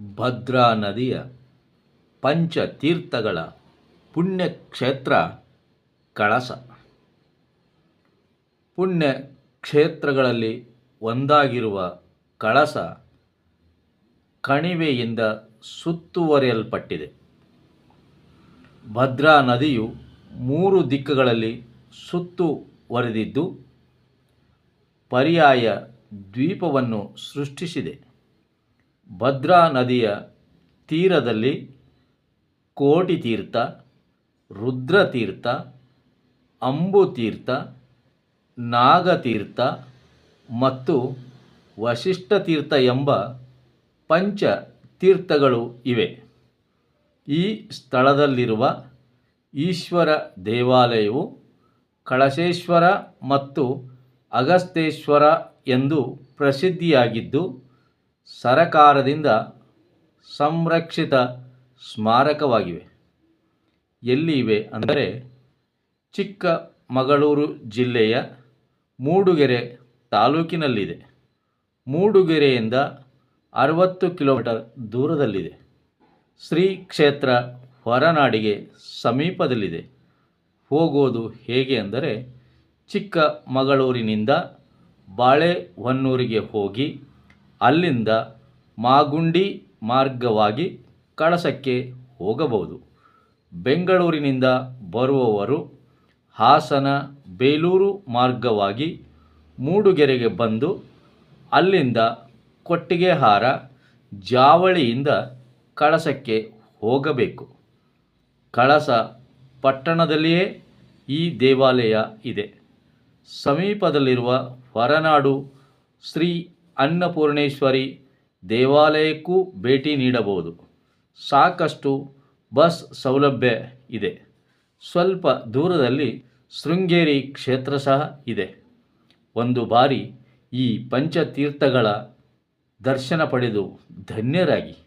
ಭದ್ರಾ ನದಿಯ ಪಂಚತೀರ್ಥಗಳ ಪುಣ್ಯಕ್ಷೇತ್ರ ಕಳಸ. ಪುಣ್ಯ ಕ್ಷೇತ್ರಗಳಲ್ಲಿ ಒಂದಾಗಿರುವ ಕಳಸ ಕಣಿವೆಯಿಂದ ಸುತ್ತುವರಿಯಲ್ಪಟ್ಟಿದೆ. ಭದ್ರಾ ನದಿಯು ಮೂರು ದಿಕ್ಕುಗಳಲ್ಲಿ ಸುತ್ತುವರೆದಿದ್ದು ಪರ್ಯಾಯ ದ್ವೀಪವನ್ನು ಸೃಷ್ಟಿಸಿದೆ. ಭದ್ರಾ ನದಿಯ ತೀರದಲ್ಲಿ ಕೋಟಿ ಕೋಟಿತೀರ್ಥ ರುದ್ರತೀರ್ಥ ಅಂಬುತೀರ್ಥ ನಾಗತೀರ್ಥ ಮತ್ತು ವಶಿಷ್ಠತೀರ್ಥ ಎಂಬ ಪಂಚ ತೀರ್ಥಗಳು ಇವೆ. ಈ ಸ್ಥಳದಲ್ಲಿರುವ ಈಶ್ವರ ದೇವಾಲಯವು ಕಳಶೇಶ್ವರ ಮತ್ತು ಅಗಸ್ತೇಶ್ವರ ಎಂದು ಪ್ರಸಿದ್ಧಿಯಾಗಿದ್ದು ಸರಕಾರದಿಂದ ಸಂರಕ್ಷಿತ ಸ್ಮಾರಕವಾಗಿವೆ. ಎಲ್ಲಿ ಇವೆ ಅಂದರೆ ಚಿಕ್ಕಮಗಳೂರು ಜಿಲ್ಲೆಯ ಮೂಡುಗೆರೆ ತಾಲೂಕಿನಲ್ಲಿದೆ. ಮೂಡುಗೆರೆಯಿಂದ ಅರವತ್ತು ಕಿಲೋಮೀಟರ್ ದೂರದಲ್ಲಿದೆ. ಶ್ರೀ ಕ್ಷೇತ್ರ ಹೊರನಾಡಿಗೆ ಸಮೀಪದಲ್ಲಿದೆ. ಹೋಗೋದು ಹೇಗೆ ಅಂದರೆ ಚಿಕ್ಕಮಗಳೂರಿನಿಂದ ಬಾಳೆಹೊನ್ನೂರಿಗೆ ಹೋಗಿ ಅಲ್ಲಿಂದ ಮಾಗುಂಡಿ ಮಾರ್ಗವಾಗಿ ಕಳಸಕ್ಕೆ ಹೋಗಬಹುದು. ಬೆಂಗಳೂರಿನಿಂದ ಬರುವವರು ಹಾಸನ ಬೇಲೂರು ಮಾರ್ಗವಾಗಿ ಮೂಡುಗೆರೆಗೆ ಬಂದು ಅಲ್ಲಿಂದ ಕೊಟ್ಟಿಗೆಹಾರ ಜಾವಳಿಯಿಂದ ಕಳಸಕ್ಕೆ ಹೋಗಬೇಕು. ಕಳಸ ಪಟ್ಟಣದಲ್ಲಿಯೇ ಈ ದೇವಾಲಯ ಇದೆ. ಸಮೀಪದಲ್ಲಿರುವ ಹೊರನಾಡು ಶ್ರೀ ಅನ್ನಪೂರ್ಣೇಶ್ವರಿ ದೇವಾಲಯಕ್ಕೂ ಭೇಟಿ ನೀಡಬಹುದು. ಸಾಕಷ್ಟು ಬಸ್ ಸೌಲಭ್ಯ ಇದೆ. ಸ್ವಲ್ಪ ದೂರದಲ್ಲಿ ಶೃಂಗೇರಿ ಕ್ಷೇತ್ರ ಸಹ ಇದೆ. ಒಂದು ಬಾರಿ ಈ ಪಂಚತೀರ್ಥಗಳ ದರ್ಶನ ಪಡೆದು ಧನ್ಯರಾಗಿ.